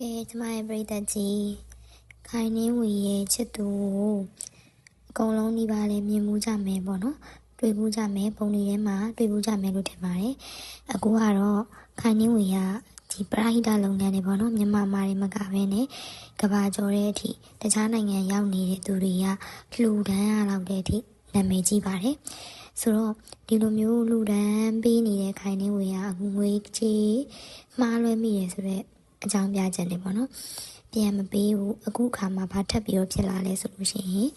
ကဲကျမရဲ့ပရိသတ်ကြီးခိုင်နှင်းဝီရဲ့ချစ်သူကိုအကုန်လုံးဒီပါလေမြင်မှုကြမယ်ပေါ့နော်တွေ့မှုကြမယ်ပုံတွေထဲမှာတွေ့မှုကြမယ်လို့ထင်ပါတယ်အခုကတော့ခိုင်နှင်းဝီကဒီပရာဟိတလုပ်ငန်းတွေပေါ့နော်မြန်မာမာတွေမကဘဲနဲ့ကဘာကျော်တဲ့အထိတခြားနိုင်ငံရောက်နေတဲ့သူတွေကလှူဒန်းရလောက်တဲ့အထိနာမည်ကြီးပါတယ်ဆိုတော့ဒီလိုမျိုးလူဒန်းပေးနေတဲ့ခိုင်နှင်းဝေကအခုငွေချေမှားလွဲမိရဆိုတော့ အကြောင်းပြချက်တွေပေါ့နော်ပြန်မပေးဘူးအခုအခါမှာဘာထပ်ပြီးတော့ဖြစ်လာလဲဆိုလို့ရှိရင်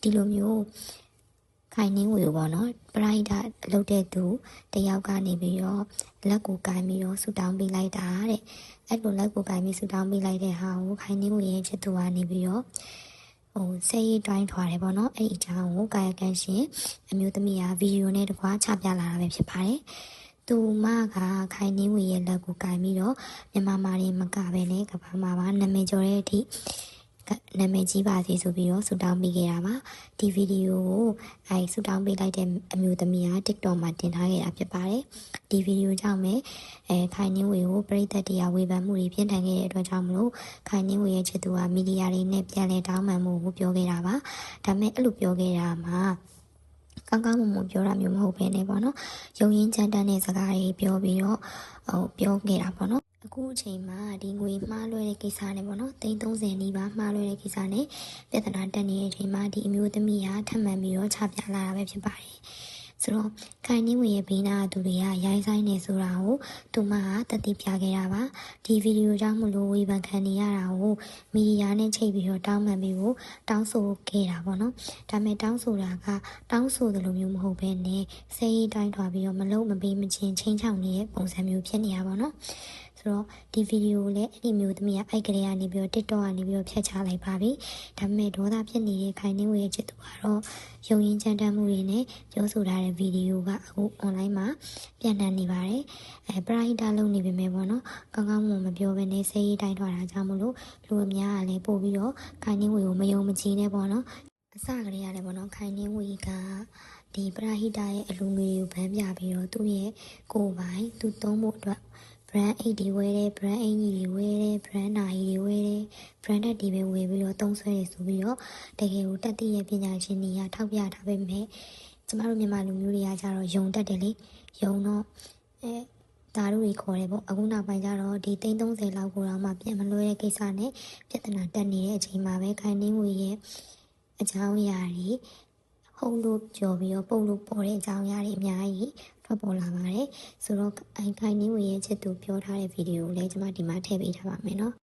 ဒီလိုမျိုးခိုင်နှင်းဝေပေါ့နော်ပရိုက်တာလုပ်တဲ့သူတယောက်ကနေပြီးတော့လက်ကိုကင်ပြီးတော့ဆူတောင်းပေးလိုက်တာတဲ့အဲ့လိုလက်ကိုကင်ပြီးဆူတောင်းပေးလိုက်တဲ့ဟာကိုခိုင်နှင်းဝေရဲ့ချစ်သူကနေပြီးတော့ဟိုဆဲရေးတိုင်းထွာတယ်ပေါ့နော်အဲ့ဒီအကြောင်းကိုကာယကံရှင်အမျိုးသမီးကဗီဒီယိုနဲ့တကွာချပြလာတာပဲဖြစ်ပါတယ်။ သူမကခိုင်နှင်းဝေရဲ့လက်ကိုကင်ပြီးတော့မြန်မာမာတွေမကပဲနဲ့ကဘာမှာပါနာမည်ကျော်တဲ့အထိကနာမည်ကြီးပါစေဆိုပြီးတော့ဆူတောင်းပေးခဲ့တာပါဒီဗီဒီယိုကိုအဲဆူတောင်းပေးလိုက်တဲ့အမျိုးသမီးက TikTok မှာတင်ထားခဲ့တာဖြစ်ပါတယ်ဒီဗီဒီယိုကြောင့်ပဲအဲခိုင်နှင်းဝေကိုပရိသတ်တရားဝေဖန်မှုတွေပြင်းထန်ခဲ့တဲ့အတွက်ကြောင့်မလို့ခိုင်နှင်းဝေရဲ့ချစ်သူကမီဒီယာတွေနဲ့ပြန်လဲတောင်းပန်မှုကိုပြောခဲ့တာပါဒါပေမဲ့အဲ့လိုပြောခဲ့တာမှာ ကောင်းကောင်းမွန်မွန်ပြောတာမျိုးမဟုတ်ဘဲနဲ့ပေါ့နော်ယုံရင်းချမ်းတမ်းတဲ့စကားတွေပြောပြီးတော့ဟိုပြောခဲ့တာပေါ့နော်အခုအချိန်မှာဒီငွေမှားလွှဲတဲ့ကိစ္စနဲ့ပေါ့နော်330နီးပါးမှားလွှဲတဲ့ကိစ္စနဲ့ပြဿနာတက်နေတဲ့အချိန်မှာဒီအမျိုးသမီးဟာထပ်မံပြီးတော့ချပြလာတာပဲဖြစ်ပါတယ် ဆိုတော့ခိုင်နှင်းဝင်ရဲ့ဘေးနာကသူတွေကရိုင်းဆိုင်နေဆိုတာကိုသူမကတတိပြခဲ့တာပါဒီဗီဒီယိုကြောင့်မလို့ဝေဖန်ခံနေရတာကိုမီဒီယာနဲ့ချိန်ပြီးတော့တောင်းပန်ပြီးကိုတောင်းဆိုခဲ့တာပေါ့နော်ဒါပေမဲ့တောင်းဆိုတာကတောင်းဆိုတယ်လို့မျိုးမဟုတ်ဘဲနဲ့စိတ်တိုင်းထွာပြီးတော့မလုံးမပေးမချင်းချင်းချောင်းနေတဲ့ပုံစံမျိုးဖြစ်နေရပါတော့ ဆိုတော့ဒီဗီဒီယိုကိုလည်းအဲ့ဒီမျိုးသမီးကအိုက်ကလေးကနေပြီးတော့ TikTok ကနေပြီးတော့ဖျက်ချလိုက်ပါပြီဒါပေမဲ့ဒေါသဖြစ်နေတဲ့ခိုင်နှင်းဝေရဲ့ချစ်သူကတော့ယုံရင်ချမ်းတမ်းမှုတွေနဲ့ပြောဆိုထားတဲ့ဗီဒီယိုကအခု online မှာပြန့်နှံ့နေပါတယ်အဲပရိုက်တာလုပ်နေပေမဲ့ပေါ့နော်ကောင်းကောင်းမွန်မပြောဘဲနဲ့စိတ်ရေးတိုင်းထွာတာကြောင့်မလို့လူအများကလည်းပို့ပြီးတော့ခိုင်နှင်းဝေကိုမယုံမကြည်နဲ့ပေါ့နော်အစကလေးရတယ်ပေါ့နော်ခိုင်နှင်းဝေကဒီပရာဟိတရဲ့အလူငွေကိုဗန်းပြပြီးတော့သူ့ရဲ့ကိုယ်ပိုင်သူသုံးဖို့အတွက် brand အိတ်တွေဝယ်တယ် brand အင်ကြီးတွေဝယ်တယ် brand နာရီတွေဝယ်တယ် branded တွေပဲဝယ်ပြီးတော့သုံးဆွဲရဆိုပြီးတော့တကယ်ကိုတက်တည်ရဲ့ပညာရှင်တွေကထောက်ပြထားပေမဲ့ကျမတို့မြန်မာလူမျိုးတွေကကြတော့ယုံတတ်တယ်လေယုံတော့အဲဒါတို့တွေခေါ်တယ်ပေါ့အခုနောက်ပိုင်းကျတော့ဒီ330လောက်ကိုတော့မှပြန်မလွှဲတဲ့ကိစ္စနဲ့ပြဿနာတက်နေတဲ့အချိန်မှာပဲခိုင်နှင်းငွေရဲ့အကြောင်းအရာတွေဟုတ်လို့ကြော်ပြီးတော့ပုတ်လို့ပေါ်တဲ့အကြောင်းအရာတွေအများကြီး ထွက်ပေါ်လာပါတယ်ဆိုတော့အိုင်ခိုင်နှင်းငွေရဲ့ချစ်သူပြောထားတဲ့ဗီဒီယိုကိုလည်းကျွန်မဒီမှာထည့်ပေးထားပါမယ်နော်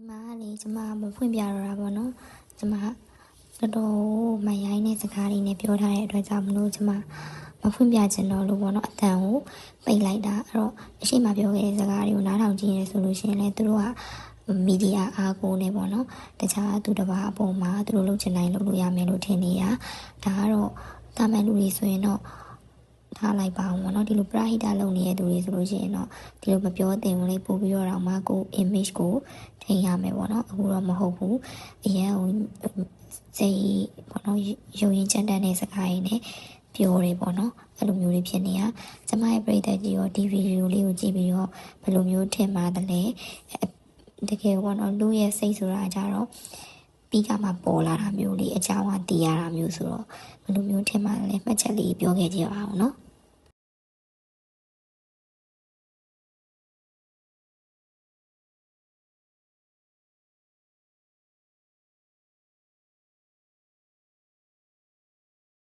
ဒီမှာကလေကျမမဖွင့်ပြတော့တာပေါ့နော်ကျမတော်တော်မရိုင်းတဲ့စကားတွေနဲ့ပြောထားတဲ့အတွက်ကြောင့်မလို့ကျမမဖွင့်ပြချင်တော့လို့ပေါ့နော်အတန်ကိုပိတ်လိုက်တာအဲ့တော့အရှိမပြောခဲ့တဲ့စကားတွေကိုနားထောင်ကြည့်ရဲဆိုလို့ရှိရင်လည်းသူတို့ကမီဒီယာအားကိုနေပေါ့နော်တခြားသူတစ်ပါးအပေါ်မှာသူတို့လုပ်ချင်တိုင်းလုပ်လို့ရမယ်လို့ထင်နေတာဒါကတော့တာမန်လူတွေဆိုရင်တော့ ထားလိုက်ပါအောင်ပေါ့နော်ဒီလိုပရာဟိတလုပ်နေတဲ့သူတွေဆိုလို့ရှိရင်တော့ဒီလိုမပြောသင့်ဘူးလေပို့ပြီးတော့တော့မကို image ကိုထိန်းရမယ်ပေါ့နော်အခုတော့မဟုတ်ဘူးအရင်ကစိတ်ပေါ့နော်ရုံရင်ချမ်းတန်းတဲ့စကားရင်းနဲ့ပြောတယ်ပေါ့နော်အဲ့လိုမျိုးတွေဖြစ်နေတာကျမရဲ့ပရိသတ်ကြီးရောဒီဗီဒီယိုလေးကိုကြည့်ပြီးတော့ဘယ်လိုမျိုးထင်ပါတယ်လဲတကယ်ပေါ့နော်လူရဲ့စိတ်ဆိုတာကြတော့ပြီးကမှပေါ်လာတာမျိုးလေးအကြောင်းကတည်ရတာမျိုးဆိုတော့ဘယ်လိုမျိုးထင်မှလဲမှတ်ချက်လေးပြောခဲ့ကြပါအောင်နော်